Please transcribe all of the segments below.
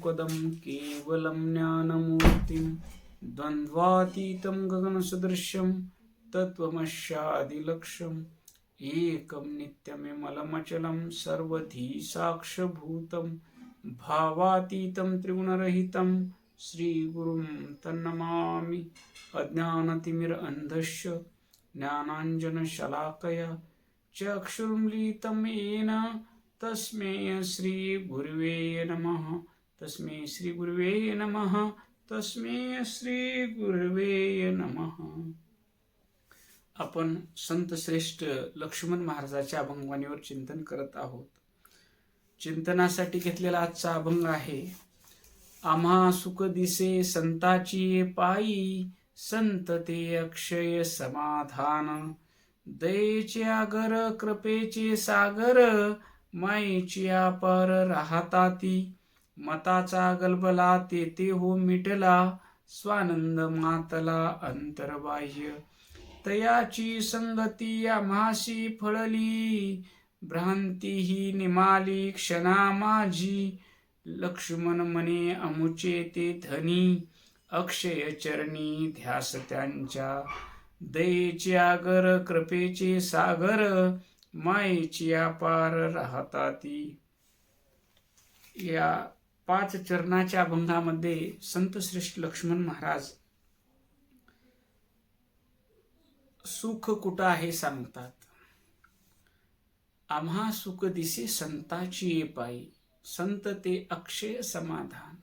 सुखदं केवलं ज्ञानमूर्तिं द्वन्द्वातीतं गगनसदृश्यं तत्त्वमशादिलक्ष्यम् एकं नित्यमिमलमचलं सर्वधी साक्षभूतं भावातीतं त्रिगुणरहितं। श्रीगुरुं तन्नमामि अज्ञानतिमिरन्धस्य ज्ञानाञ्जनशलाकया चक्षुर्मीलितं येन। तस्मै श्रीगुर्वे नमः। तस्मै श्रीगुर्वे नमः तस्मै श्रीगुर्वे नमः. आपण संत श्रेष्ठ लक्ष्मण महाराजाच्या अभंगवाणीवर चिंतन करत आहोत. चिंतनासाठी घेतलेला आजचा अभंग आहे आम्हा सुख दिसे संताची पायी संत ते अक्षय समाधान. दयेचे आगर कृपेचे सागर मायेची अपार राहताती. मताचा गलबला तेथे हो मिटला स्वानंद मातला अंतर्बाह्य. तयाची संगती आम्हाशी फळली भ्रांती ही निमाली क्षणा माझी. लक्ष्मण मने अमुचे ते धनी अक्षय चरणी ध्यास त्यांच्या. दयेचे आगर कृपेचे सागर मायेची अपार राहताती या पाच चरणाच्या अभंगामध्ये संत श्रेष्ठ लक्ष्मण महाराज सुख कुठं आहे सांगतात. आम्हा सुख दिसे संताची ये पायी. संत ते अक्षय समाधान.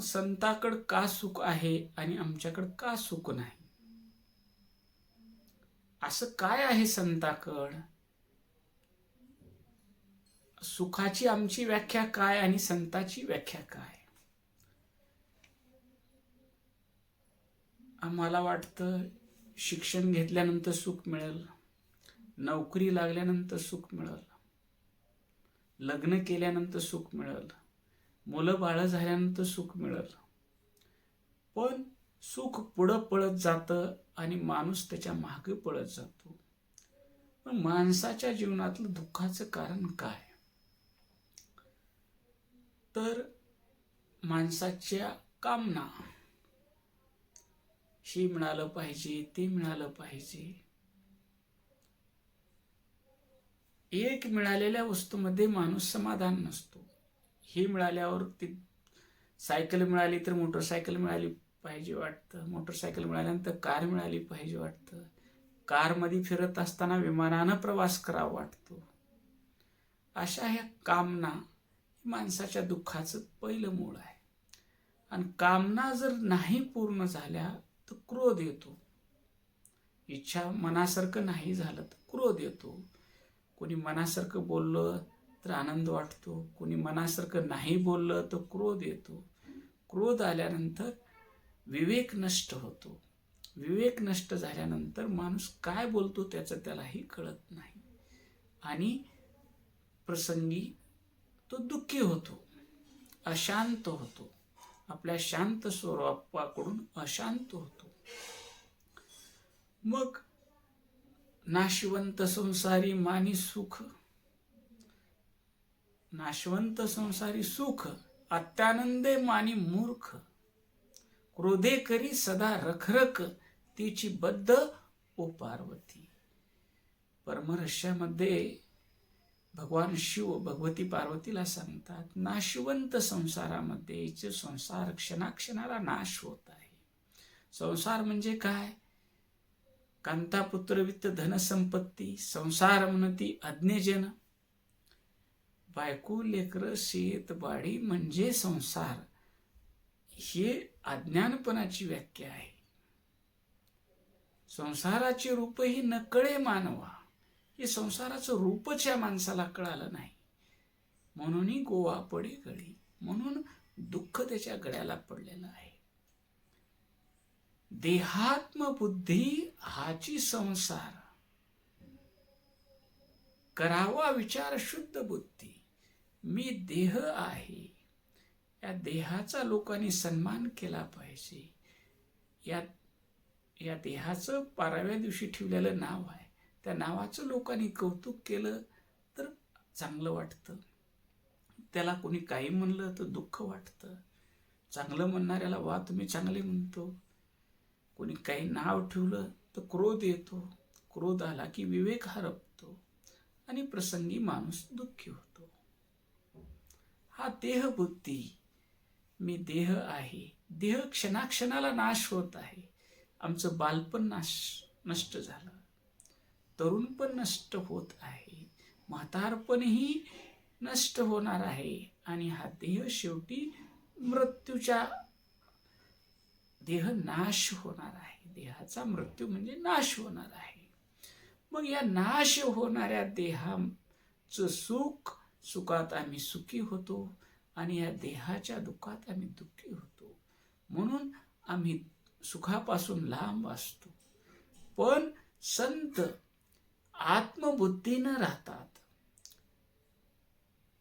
संताकड का सुख आहे आणि आमच्याकडं का सुख नाही? असं काय आहे संताकड? सुखाची आमची व्याख्या काय आणि संताची व्याख्या काय? आम्हाला वाटतं शिक्षण घेतल्यानंतर सुख मिळेल. नोकरी लागल्यानंतर सुख मिळेल. लग्न केल्यानंतर सुख मिळेल. मुलं बाळं झाल्यानंतर सुख मिळेल. पण सुख पुढं पळत जातं आणि माणूस त्याच्यामागे पळत जातो. पण माणसाच्या जीवनातलं दुःखाचं कारण काय? तर माणसाच्या कामना. हे मिळालं पाहिजे ते मिळालं पाहिजे. एक मिळालेल्या वस्तूमध्ये माणूस समाधान नसतो. हे मिळाल्यावर ती सायकल मिळाली तर मोटरसायकल मिळाली पाहिजे वाटतं. मोटरसायकल मिळाल्यानंतर कार मिळाली पाहिजे वाटतं. कारमध्ये फिरत असताना विमानानं प्रवास करावा वाटतो. अशा ह्या कामना माणसाच्या दुःखाचं पहिलं मूळ आहे. आणि कामना जर नाही पूर्ण झाल्या तर क्रोध येतो. इच्छा मनासारखं नाही झालं तर क्रोध येतो. कोणी मनासारखं बोललं तर आनंद वाटतो. कोणी मनासारखं नाही बोललं तर क्रोध येतो. क्रोध आल्यानंतर विवेक नष्ट होतो. विवेक नष्ट झाल्यानंतर माणूस काय बोलतो त्याचं त्यालाही कळत नाही. आणि प्रसंगी तो दुःखी होतो अशांत होतो. आपल्या शांत स्वरूपाकडून अशांत होतो. मग नाशवंत संसारी मानी सुख. नाशवंत संसारी सुख अत्यानंदे मानी मूर्ख. क्रोधे करी सदा रखरख तिची बद्ध ओ पार्वती परमरश्यामध्ये भगवान शिव भगवती पार्वतीला सांगतात नाशवंत संसारामध्ये हिचे संसार क्षणाक्षणाला नाश होत आहे. संसार म्हणजे काय? कांतापुत्र वित्त धनसंपत्ती संसार म्हणती अज्ञजन बायको लेकर शेत बाडी म्हणजे संसार. हे अज्ञानपणाची व्याख्या आहे. संसाराचे रूप ही नकळे मानवा. हे संसाराचं रूपच या माणसाला कळालं नाही. म्हणूनही गोवा पडे गळी. म्हणून दुःख त्याच्या गळ्याला पडलेलं आहे. देहात्म बुद्धी हाची संसार. करावा विचार शुद्ध बुद्धी. मी देह आहे. या देहाचा लोकांनी सन्मान केला पाहिजे. या या देहाचं बाराव्या दिवशी ठेवलेलं नाव आहे. त्या नावाचं लोकांनी कौतुक केलं तर चांगलं वाटतं. त्याला कोणी काही म्हणलं तर दुःख वाटतं. चांगलं म्हणणाऱ्याला वा तुम्ही चांगले म्हणतो. कोणी काही नाव ठेवलं तर क्रोध येतो. क्रोध आला की विवेक हरपतो आणि प्रसंगी माणूस दुःखी होतो. हा देह बुद्धी. मी देह आहे. देह क्षणाक्षणाला नाश होत आहे. आमचं बालपण नाश नष्ट झालं. तरुण पण नष्ट होत आहे. म्हातारपणही नष्ट होणार आहे. आणि हा देह शेवटी मृत्यूच्या देह नाश होणार आहे. देहाचा मृत्यू म्हणजे नाश होणार आहे. मग या नाश होणाऱ्या देहाचं सुख सुखात आम्ही सुखी होतो आणि या देहाच्या दुःखात आम्ही दुःखी होतो. म्हणून आम्ही सुखापासून लांब असतो. पण संत आत्मबुद्धीनं राहतात.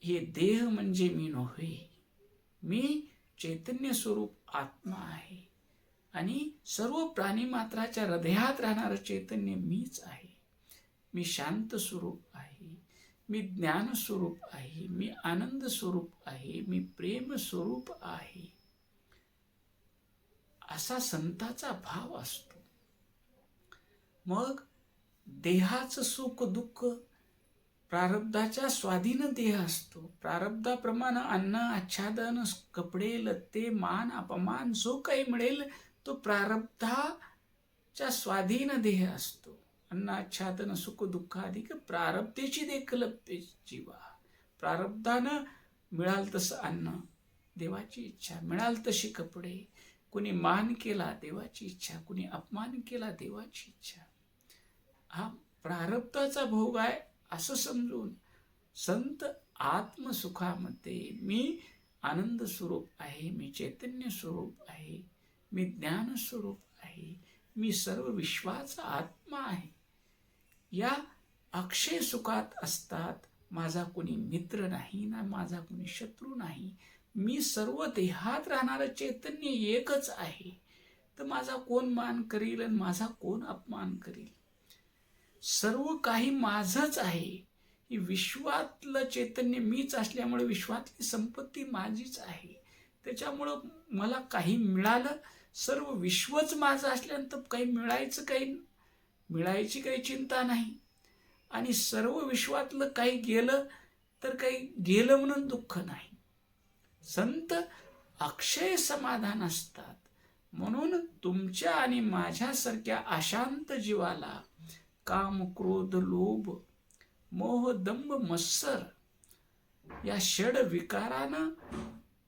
हे देह म्हणजे मी नव्हे. मी चैतन्य स्वरूप आत्मा आहे. आणि सर्व प्राणी मात्राच्या हृदयात राहणारं चैतन्य मीच आहे. मी शांत स्वरूप आहे. मी ज्ञान स्वरूप आहे. मी आनंद स्वरूप आहे. मी प्रेम स्वरूप आहे. असा संताचा भाव असतो. मग देहाचं सुख दुःख प्रारब्धाच्या स्वाधीन देह असतो. प्रारब्धाप्रमाणे अन्न आच्छादन कपडे लत्ते मान अपमान जो काही मिळेल तो प्रारब्धाच्या स्वाधीन देह असतो. अन्न आच्छादन सुख दुःख अधिक प्रारब्धेची देखलपते जीवा. प्रारब्धानं मिळाल तसं अन्न देवाची इच्छा. मिळाल तशी कपडे. कुणी मान केला देवाची इच्छा. कुणी अपमान केला देवाची इच्छा. हा प्रारब्धाचा भोग आहे असं समजून संत आत्मसुखामध्ये मी आनंद स्वरूप आहे मी चैतन्य स्वरूप आहे मी ज्ञान स्वरूप आहे मी सर्व विश्वाचा आत्मा आहे. या अक्षय सुखात असतात माझा कोणी मित्र नाही ना माझा कोणी शत्रू नाही मी सर्व देहात राहणारं चैतन्य एकच आहे. तर माझा कोण मान करील आणि माझा कोण अपमान करील? सर्व काही माझंच आहे. ही विश्वातलं चैतन्य मीच असल्यामुळे विश्वातली संपत्ती माझीच आहे. त्याच्यामुळं मला काही मिळालं. सर्व विश्वच माझं असल्यानंतर काही मिळायचं काही मिळायची काही चिंता नाही. आणि सर्व विश्वातलं काही गेलं तर काही गेलं म्हणून दुःख नाही. संत अक्षय समाधान असतात. म्हणून तुमच्या आणि माझ्यासारख्या अशांत जीवाला काम क्रोध लोभ मोह दंभ मत्सर या षड विकारानं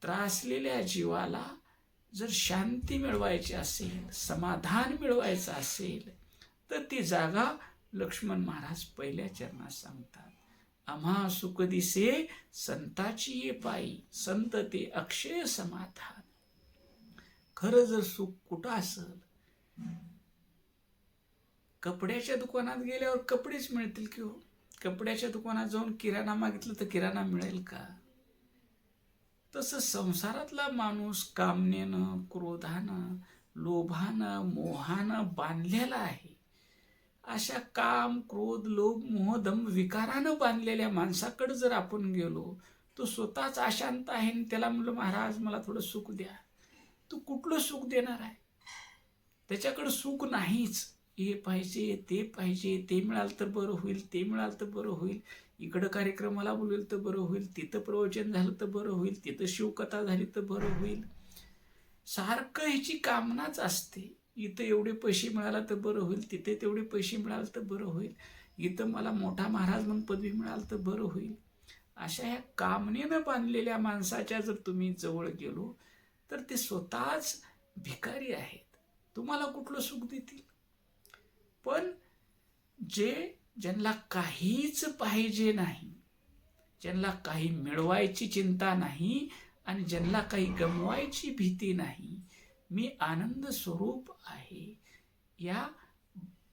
त्रासलेल्या जीवाला जर शांती मिळवायची असेल समाधान मिळवायचं असेल तर ती जागा लक्ष्मण महाराज पहिल्या चरणात सांगतात. आम्हा सुख दिसे संताची ये पायी संत ते अक्षय समाधान. खरं जर सुख कुठं असल कपड्याच्या दुकानात गेल्यावर कपडेच मिळतील की हो? कपड्याच्या दुकानात जाऊन किराणा मागितलं तर किराणा मिळेल का? तसं संसारातला माणूस कामनेनं क्रोधानं लोभानं मोहानं बांधलेला आहे. अशा काम क्रोध लोभ मोह दम विकारानं बांधलेल्या माणसाकडे जर आपण गेलो तो स्वतःच अशांत आहे आणि त्याला म्हणलं महाराज मला थोडं सुख द्या. तू कुठलं सुख देणार आहे? त्याच्याकडे सुख नाहीच. हे पाहिजे ते पाहिजे ते मिळालं तर बरं होईल ते मिळालं तर बरं होईल. इकडं कार्यक्रमाला बोलवेल तर बरं होईल तिथं प्रवचन झालं तर बरं होईल तिथं शिवकथा झाली तर बरं होईल. सारखं ह्याची कामनाच असते. इथं एवढे पैसे मिळाला तर बरं होईल तिथे तेवढे पैसे मिळाले तर बरं होईल. इथं मला मोठा महाराज म्हणून पदवी मिळाल तर बरं होईल. अशा ह्या कामनेनं बांधलेल्या माणसाच्या जर तुम्ही जवळ गेलो तर ते स्वतःच भिकारी आहेत. तुम्हाला कुठलं सुख देतील? पण जे ज्यांना काहीच पाहिजे नाही ज्यांना काही मिळवायची चिंता नाही आणि ज्यांना काही गमवायची भीती नाही मी आनंद स्वरूप आहे. या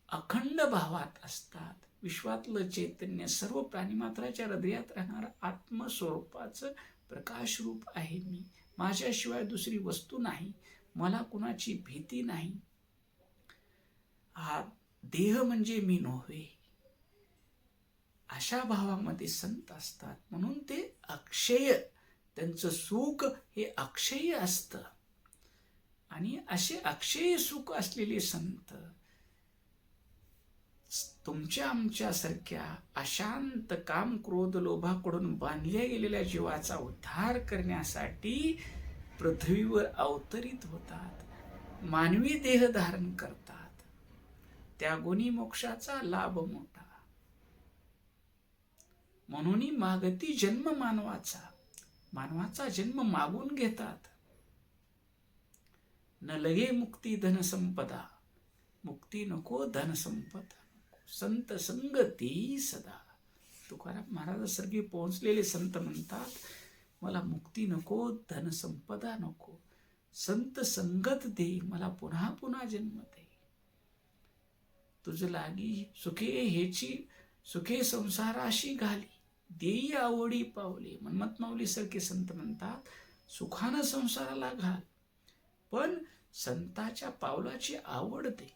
अखंड भावात असतात. विश्वातलं चैतन्य सर्व प्राणीमात्राच्या हृदयात राहणारं आत्मस्वरूपाचं प्रकाश रूप आहे मी. माझ्याशिवाय दुसरी वस्तू नाही. मला कुणाची भीती नाही. हा देह म्हणजे मी नव्हे. अशा भावामध्ये संत असतात. म्हणून ते अक्षय त्यांचं सुख हे अक्षय असतं. आणि असे अक्षय सुख असलेले संत तुमच्या आमच्यासारख्या अशांत काम क्रोध लोभाकडून बांधल्या गेलेल्या जीवाचा उद्धार करण्यासाठी पृथ्वीवर अवतरित होतात. मानवी देह धारण करतात. त्या गुणी मोक्षाचा लाभ मोठा. म्हणून मागती जन्म मानवाचा. मानवाचा जन्म मागून घेतात. न लगे मुक्ती धनसंपदा मुक्ती नको धनसंपदा संत संगती सदा. तुकाराम महाराजासारखे पोहोचलेले संत म्हणतात मला मुक्ती नको धनसंपदा नको. संत संगत दे मला पुन्हा पुन्हा जन्म दे. तुझ लागी सुखे हेची सुखे संसाराशी घाली. देई आवडी पावले. मनमत माऊली सारखे संत म्हणतात सुखानं संसाराला घाल. पण संताच्या पावलाची आवड दे.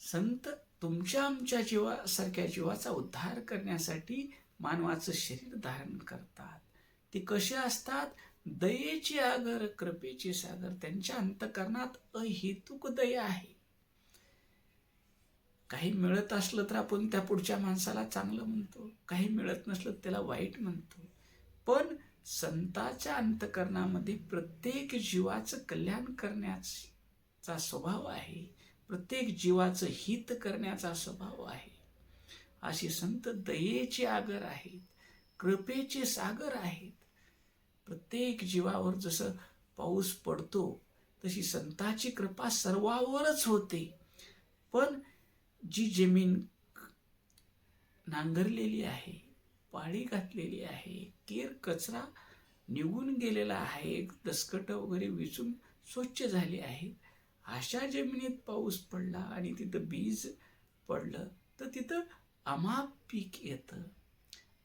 संत तुमच्या आमच्या जीवासारख्या जीवाचा उद्धार करण्यासाठी मानवाचं शरीर धारण करतात. ते कसे असतात? दयेचे आगर कृपेचे सागर. त्यांच्या अंतकरणात अहेतुक दया आहे. काही मिळत असलं तर आपण त्या पुढच्या माणसाला चांगलं म्हणतो. काही मिळत नसलं तर त्याला वाईट म्हणतो. पण संताच्या अंतकरणामध्ये प्रत्येक जीवाचं कल्याण करण्याचा स्वभाव आहे. प्रत्येक जीवाचं हित करण्याचा स्वभाव आहे. असे संत दयेचे आगर आहेत कृपेचे सागर आहेत. प्रत्येक जीवावर जसं पाऊस पडतो तशी संताची कृपा सर्वावरच होते. पण जी जमीन नांगरलेली आहे पाळी घातलेली आहे केर कचरा निघून गेलेला आहे दसकट वगैरे विचून स्वच्छ झाली आहे. अशा जमिनीत पाऊस पडला आणि तिथं बीज पडलं तर तिथं अमाप पीक येतं.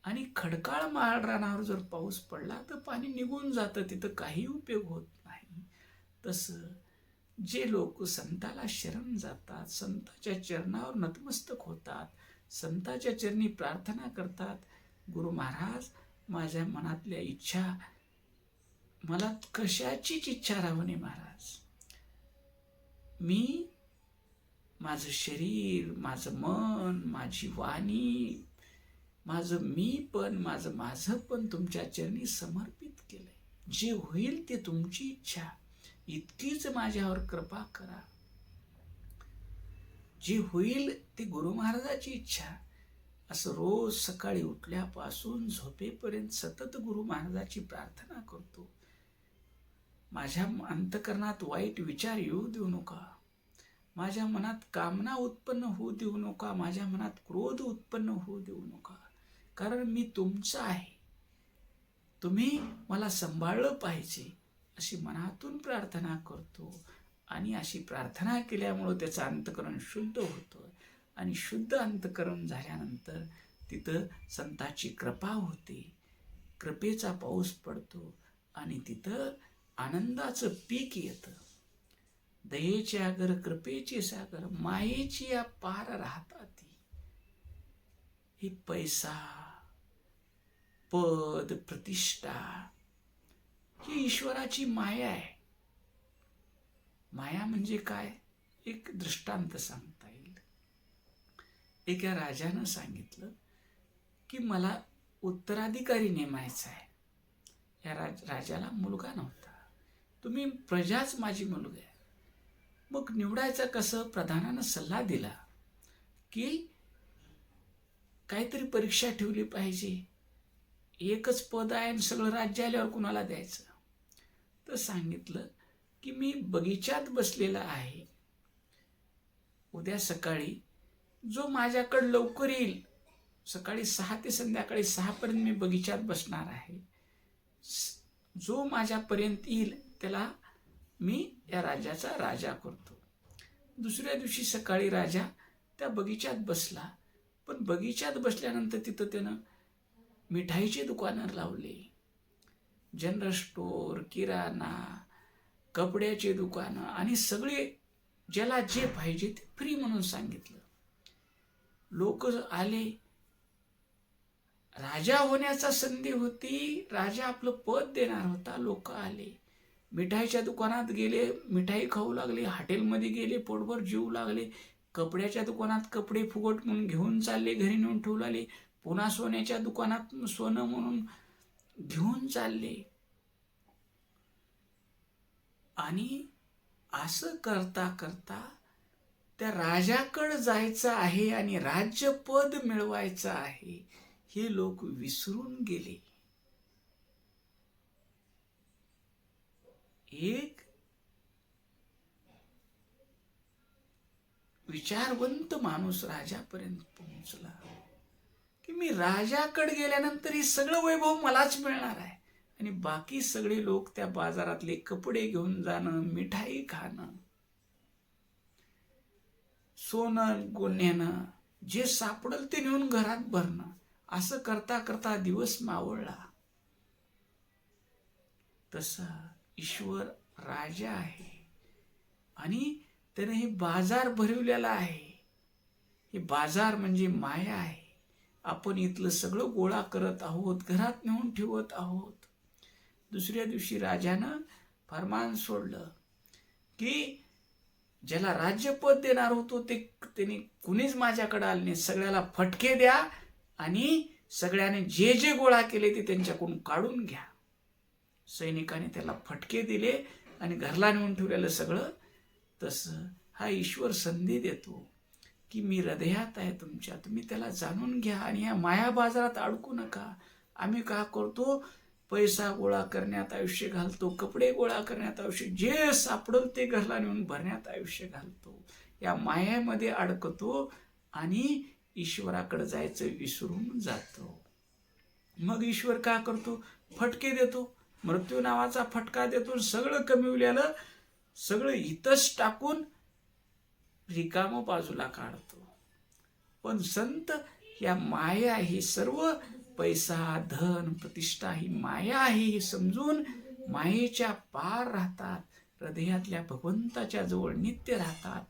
आणि खडकाळ माळ रानावर जर पाऊस पडला तर पाणी निघून जातं. तिथं काही उपयोग होत नाही. तसं जे लोक संताला शरण जातात संताच्या चरणावर नतमस्तक होतात संताच्या चरणी प्रार्थना करतात गुरु महाराज माझ्या मनातल्या इच्छा मला कशाचीच इच्छा राहू नये महाराज. मी माझं शरीर माझं मन माझी वाणी माझं मी पण माझं माझं पण तुमच्या चरणी समर्पित केलंय. जे होईल ते तुमची इच्छा. इतकीच माझ्यावर कृपा करा. जी होईल ती गुरु महाराजाची इच्छा. असं रोज सकाळी उठल्यापासून झोपेपर्यंत सतत गुरु महाराजाची प्रार्थना करतो. माझ्या अंतकरणात वाईट विचार येऊ देऊ नका. माझ्या मनात कामना उत्पन्न होऊ देऊ नका. माझ्या मनात क्रोध उत्पन्न होऊ देऊ नका. कारण मी तुमचं आहे. तुम्ही मला सांभाळलं पाहिजे. अशी मनातून प्रार्थना करतो आणि अशी प्रार्थना केल्यामुळं त्याचं अंतकरण शुद्ध होतं. आणि शुद्ध अंतकरण झाल्यानंतर तिथं संताची कृपा होते. कृपेचा पाऊस पडतो आणि तिथं आनंदाचं पीक येतं. दयेचे आगर कृपेचे सागर मायेची या पार राहतात ही पैसा पद प्रतिष्ठा ही ईश्वराची माया आहे. माया म्हणजे काय? एक दृष्टांत सांगता येईल. एका राजानं सांगितलं की मला उत्तराधिकारी नेमायचा आहे. या राज राजाला मुलगा नव्हता. तुम्ही प्रजाच माझी मुलगा आहे. मग निवडायचं कसं? प्रधानानं सल्ला दिला की काहीतरी परीक्षा ठेवली पाहिजे. एकच पद आहे आणि सगळं राज्य आल्यावर कुणाला द्यायचं? तर सांगितलं की मी बगीचात बसलेला आहे. उद्या सकाळी जो माझ्याकडं लवकर येईल सकाळी सहा ते संध्याकाळी सहापर्यंत मी बगीचात बसणार आहे. जो माझ्यापर्यंत येईल त्याला मी या राजाचा राजा करतो. दुसऱ्या दिवशी सकाळी राजा त्या बगीचात बसला. पण बगीचात बसल्यानंतर तिथं त्यानं मिठाईचे दुकानं लावले. जनरल स्टोअर किराणा कपड्याचे दुकानं आणि सगळे ज्याला जे पाहिजे ते फ्री म्हणून सांगितलं. लोक आले. राजा होण्याचा संधी होती. राजा आपलं पद देणार होता. लोक आले. मिठाईच्या दुकानात गेले. मिठाई खाऊ लागले. हॉटेलमध्ये गेले. पोटभर जीव लागले. कपड्याच्या दुकानात कपडे फुगट म्हणून घेऊन चालले. घरी नेऊन ठेवू लागले. पुन्हा सोन्याच्या दुकानात सोनं म्हणून घेऊन चालले. आणि असं करता करता त्या राजाकडं जायचं आहे आणि राज्यपद मिळवायचं आहे हे लोक विसरून गेले. एक विचारवंत माणूस राजापर्यंत पोहोचला की मी राजाकडे गेल्यानंतर हे सगळं वैभव मलाच मिळणार आहे. आणि बाकी सगळे लोक त्या बाजारातले कपडे घेऊन जाणं मिठाई खाणं सोनं गोण्यानं जे सापडल ते नेऊन घरात भरणं असं करता करता दिवस मावळला. तसा ईश्वर राजा आहे आणि त्याने हे बाजार भरवलेला आहे. हे बाजार म्हणजे माया आहे. आपण इथलं सगळं गोळा करत आहोत घरात नेऊन ठेवत आहोत. दुसऱ्या दिवशी राजानं फरमान सोडलं की ज्याला राज्यपद देणार होतो ते त्यांनी कुणीच माझ्याकडे आले नाही. सगळ्याला फटके द्या आणि सगळ्याने जे जे गोळा केले ते त्यांच्याकडून काढून घ्या. सैनिकाने त्याला फटके दिले आणि घरला नेऊन ठेवलेलं सगळं. तसं हा ईश्वर संधी देतो की मी हृदयात आहे तुमच्या. तुम्ही त्याला जाणून घ्या आणि या माया बाजारात अडकू नका. आम्ही का करतो? पैसा गोळा करण्यात आयुष्य घालतो कपडे गोळा करण्यात आयुष्य जे सापडल ते घरला नेऊन भरण्यात आयुष्य घालतो. या मायामध्ये अडकतो आणि ईश्वराकडे जायचं विसरून जातो. मग ईश्वर का करतो? फटके देतो. मृत्यू नावाचा फटका देतो सगळं कमिवलेलं सगळं इथंच टाकून रिकाम बाजूला काढतो. पण संत या माया ही सर्व पैसा धन प्रतिष्ठा ही माया आहे हे समजून मायेच्या पार राहतात. हृदयातल्या भगवंताच्या जवळ नित्य राहतात.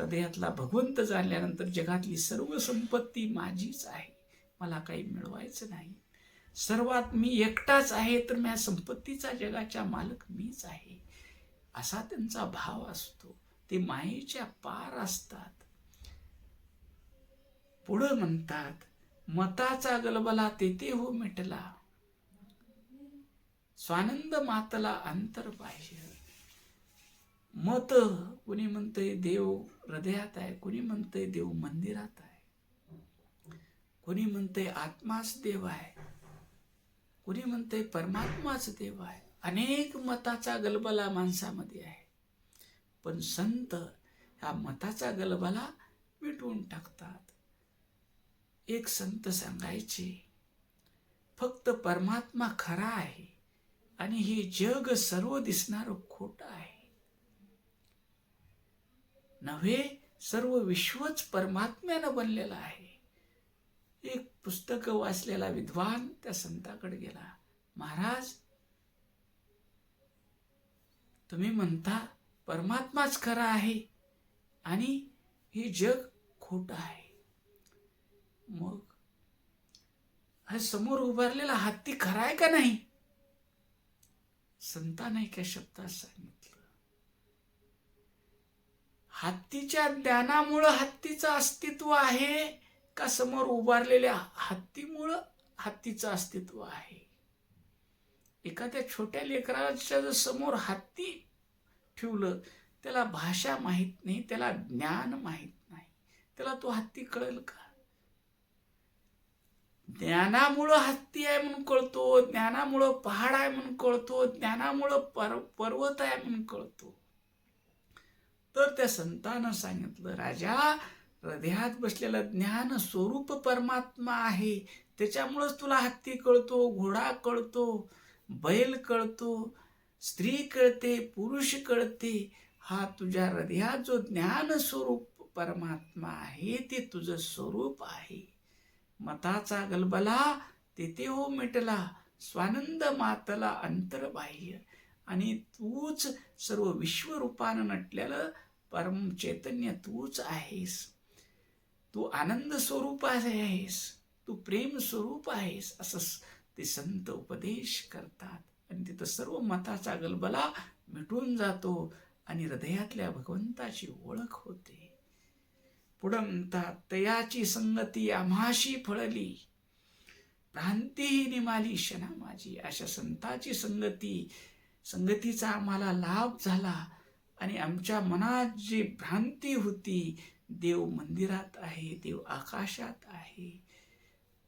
हृदयातला भगवंत जाणल्यानंतर जगातली सर्व संपत्ती माझीच आहे. मला काही मिळवायचं नाही. सर्वात मी एकटाच आहे तर माझ्या संपत्तीचा जगाच्या मालक मीच आहे. असा त्यांचा भाव असतो. ते मायेच्या पार असतात. पुढं म्हणतात मताचा गलबला तेथे हो मिटला. स्वानंद मातला अंतर पाहिजे. मत कुणी म्हणतंय देव हृदयात आहे कुणी म्हणतंय देव मंदिरात आहे. कुणी म्हणतंय आत्माच देव आहे कुणी म्हणतंय परमात्माच देव आहे. अनेक मताचा गलबला माणसामध्ये आहे. पण संत ह्या मताचा गलबला मिटवून टाकतात. एक संत सांगायचे फक्त परमात्मा खरा आहे आणि हे जग सर्व दिसणार खोट आहे. नव्हे सर्व विश्वच परमात्म्यानं बनलेलं आहे. एक पुस्तक वाचलेला विद्वान त्या संताकडे गेला महाराज तुम्ही म्हणता परमात्माच खरा आहे आणि हे जग खोट आहे. मग? हा समोर उभारलेला हत्ती खरा आहे का नाही? संतान एका शब्दात सांगितलं. हत्तीच्या ज्ञानामुळं हत्तीचं अस्तित्व आहे का समोर उभारलेल्या हत्तीमुळं हत्तीचं अस्तित्व आहे? एखाद्या छोट्या लेकराच्या जर समोर हत्ती ठेवलं त्याला भाषा माहीत नाही त्याला ज्ञान माहीत नाही त्याला तो हत्ती कळेल का? ज्ञानामुळं हत्ती आहे म्हणून कळतो ज्ञानामुळं पहाड आहे म्हणून कळतो ज्ञानामुळं पर पर्वत आहे म्हणून कळतो. तर त्या संतानं सांगितलं राजा हृदयात बसलेलं ज्ञान स्वरूप परमात्मा आहे. त्याच्यामुळंच तुला हत्ती कळतो घोडा कळतो बैल कळतो स्त्री कळते पुरुष कळते. हा तुझ्या हृदयात जो ज्ञान स्वरूप परमात्मा आहे ते तुझं स्वरूप आहे. मताचा गलबला तेथे हो मिटला. स्वानंद मातला अंतर्बाह्य. आणि तूच सर्व विश्वरूपानं नटलेलं परम चैतन्य तूच आहेस. तू आनंद स्वरूप आहेस. तू प्रेम स्वरूप आहेस असं ते संत उपदेश करतात. आणि तिथं सर्व मताचा गलबला मिटून जातो आणि हृदयातल्या भगवंताची ओळख होते. पुढं म्हणतात तयाची संगती आम्हाशी फळली. भ्रांतीही निमाली क्षणा माझी. अशा संताची संगती संगतीचा आम्हाला लाभ झाला आणि आमच्या मनात जी भ्रांती होती देव मंदिरात आहे देव आकाशात आहे.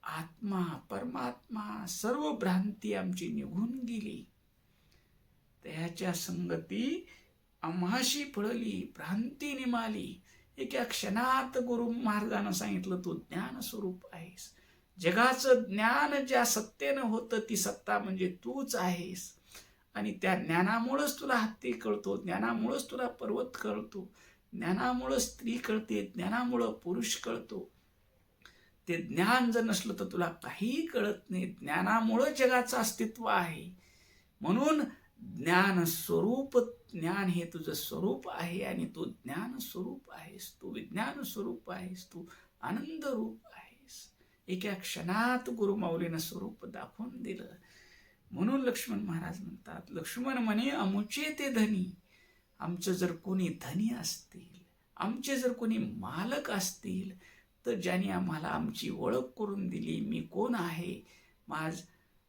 आत्मा परमात्मा सर्व भ्रांती आमची निघून गेली. त्याच्या संगती आम्हाशी फळली भ्रांती निमाली. एका क्षणात गुरु महाराजांना सांगितलं तू ज्ञान स्वरूप आहेस. जगाचं ज्ञान ज्या सत्तेनं होतं ती सत्ता म्हणजे तूच आहेस. आणि त्या ज्ञानामुळंच तुला हत्ती कळतो ज्ञानामुळंच तुला पर्वत कळतो ज्ञानामुळं स्त्री कळते ज्ञानामुळं पुरुष कळतो. ते ज्ञान जर नसलं तर तुला काहीही कळत नाही. ज्ञानामुळं जगाचं अस्तित्व आहे. म्हणून ज्ञान स्वरूप ज्ञान हे तुझं स्वरूप आहे आणि तू ज्ञान स्वरूप आहेस तू. विज्ञान स्वरूप आहेस तू. आनंद रूप आहेस. एका क्षणात गुरुमाऊलीनं स्वरूप दाखवून दिलं. म्हणून लक्ष्मण महाराज म्हणतात लक्ष्मण म्हणे अमुचे ते धनी. आमचं जर कोणी धनी असतील आमचे जर कोणी मालक असतील तर ज्याने आम्हाला आमची ओळख करून दिली मी कोण आहे? माझ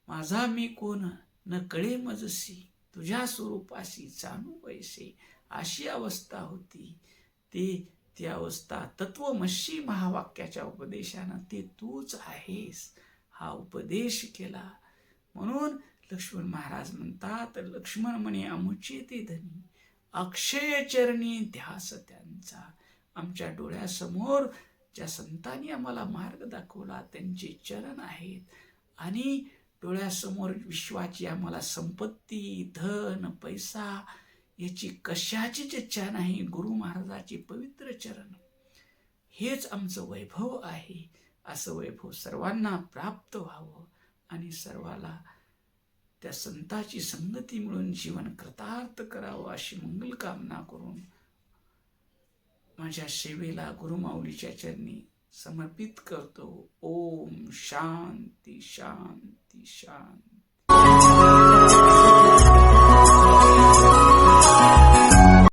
माझा मी कोण? न कळे मजसी. तुझ्या स्वरूपाशी जाणू पैसे. अशी अवस्था होती. ते ती अवस्था तत्वमशी महावाक्याच्या उपदेशानं ते तूच आहेस. हा उपदेश केला. म्हणून लक्ष्मण महाराज म्हणतात लक्ष्मण म्हणे अमुचे ते धनी अक्षय चरणी ध्यास त्यांचा. आमच्या डोळ्यासमोर ज्या संतांनी आम्हाला मार्ग दाखवला त्यांचे चरण आहेत. आणि डोळ्यासमोर विश्वाची आम्हाला संपत्ती धन पैसा याची कशाचीच इच्छा नाही गुरु महाराजाची पवित्र चरण. हेच आमचं वैभव आहे असं वैभव सर्वांना प्राप्त व्हावं आणि सर्वाला त्या संताची संगती मिळून जीवन कृतार्थ करावं अशी मंगल कामना करून माझ्या सेवेला गुरुमाऊलीच्या चरणी समर्पित करतो. ओम शांती शांती शांती.